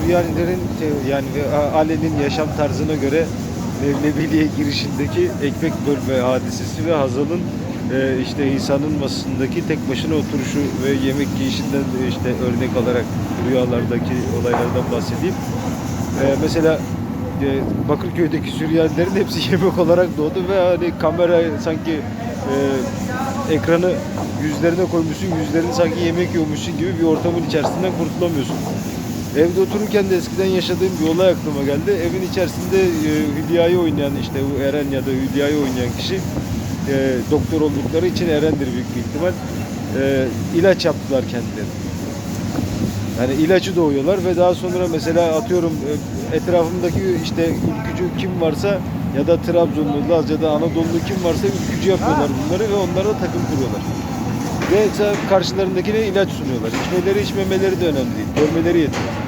Süryanilerin te- yani A- Ali'nin yaşam tarzına göre Mevleviliğe girişindeki ekmek bölme hadisesi ve Hazal'ın e, işte İsa'nın masasındaki tek başına oturuşu ve yemek yiyişinden de işte örnek alarak rüyalardaki olaylardan bahsedeyim. E, mesela e, Bakırköy'deki Süryanilerin hepsi yemek olarak doğdu ve hani kamera sanki e, ekranı yüzlerine koymuşsun, yüzlerini sanki yemek yiyormuşsun gibi bir ortamın içerisinden kurtulamıyorsun. Evde otururken de eskiden yaşadığım bir olay aklıma geldi. Evin içerisinde e, Hülya'yı oynayan işte bu Eren ya da Hülya'yı oynayan kişi e, doktor oldukları için Eren'dir büyük bir ihtimal. E, ilaç yaptılar kendileri. Yani ilacı doğuyorlar ve daha sonra mesela atıyorum e, etrafımdaki işte ülkücü kim varsa ya da Trabzonlu, Laz ya da Anadolu kim varsa ülkücü yapıyorlar bunları ve onlara takım kuruyorlar. Ve karşılarındakine ilaç sunuyorlar. İçmeleri içmemeleri de önemli değil. Görmeleri yetiyor.